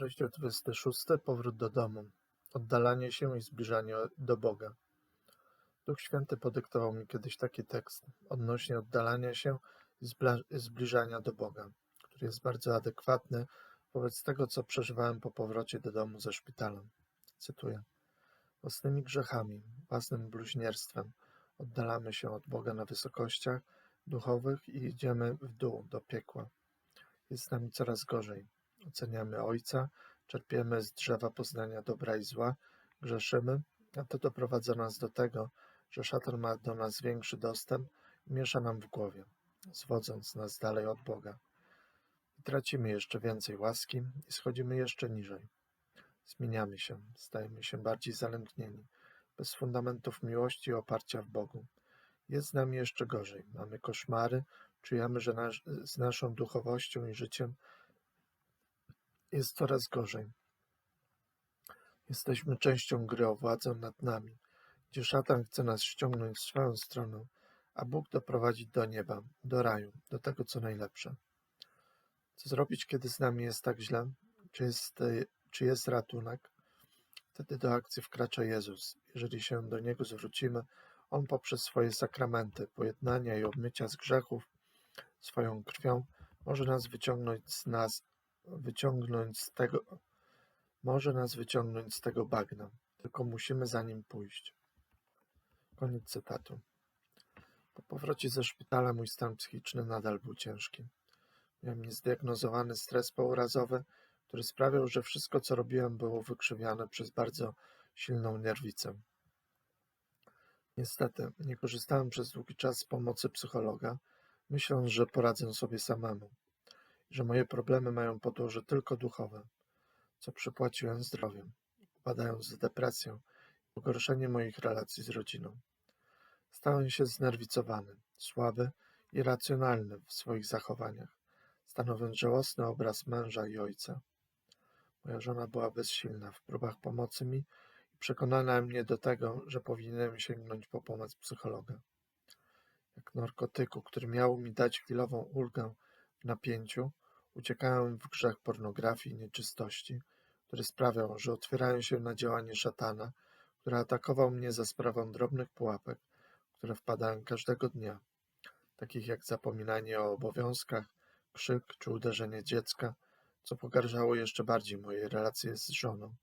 Rozdział 26. Powrót do domu. Oddalanie się i zbliżanie do Boga. Duch Święty podyktował mi kiedyś taki tekst odnośnie oddalania się i zbliżania do Boga, który jest bardzo adekwatny wobec tego, co przeżywałem po powrocie do domu ze szpitala. Cytuję. Własnymi grzechami, własnym bluźnierstwem oddalamy się od Boga na wysokościach duchowych i idziemy w dół do piekła. Jest z nami coraz gorzej. Oceniamy Ojca, czerpiemy z drzewa poznania dobra i zła, grzeszymy, a to doprowadza nas do tego, że szatan ma do nas większy dostęp i miesza nam w głowie, zwodząc nas dalej od Boga. I tracimy jeszcze więcej łaski i schodzimy jeszcze niżej. Zmieniamy się, stajemy się bardziej zalęknieni, bez fundamentów miłości i oparcia w Bogu. Jest z nami jeszcze gorzej. Mamy koszmary, czujemy, że z naszą duchowością i życiem jest coraz gorzej. Jesteśmy częścią gry o władzę nad nami, gdzie szatan chce nas ściągnąć w swoją stronę, a Bóg doprowadzić do nieba, do raju, do tego, co najlepsze. Co zrobić, kiedy z nami jest tak źle? Czy jest, e, czy jest ratunek? Wtedy do akcji wkracza Jezus. Jeżeli się do Niego zwrócimy, On poprzez swoje sakramenty, pojednania i obmycia z grzechów, swoją krwią, może nas wyciągnąć z nas, wyciągnąć z tego, może nas wyciągnąć z tego bagna. Tylko musimy za nim pójść. Koniec cytatu. Po powrocie ze szpitala mój stan psychiczny nadal był ciężki. Miałem niezdiagnozowany stres pourazowy, który sprawiał, że wszystko, co robiłem, było wykrzywiane przez bardzo silną nerwicę. Niestety, nie korzystałem przez długi czas z pomocy psychologa, myśląc, że poradzę sobie samemu że moje problemy mają podłoże tylko duchowe, co przypłaciłem zdrowiem, upadając w depresję i pogorszenie moich relacji z rodziną. Stałem się znerwicowany, słaby i racjonalny w swoich zachowaniach, stanowiąc żałosny obraz męża i ojca. Moja żona była bezsilna w próbach pomocy mi i przekonała mnie do tego, że powinienem sięgnąć po pomoc psychologa. Jak narkotyku, który miał mi dać chwilową ulgę napięciu, uciekałem w grzech pornografii i nieczystości, który sprawiał, że otwierają się na działanie szatana, który atakował mnie za sprawą drobnych pułapek, które wpadałem każdego dnia, takich jak zapominanie o obowiązkach, krzyk czy uderzenie dziecka, co pogarzało jeszcze bardziej moje relacje z żoną.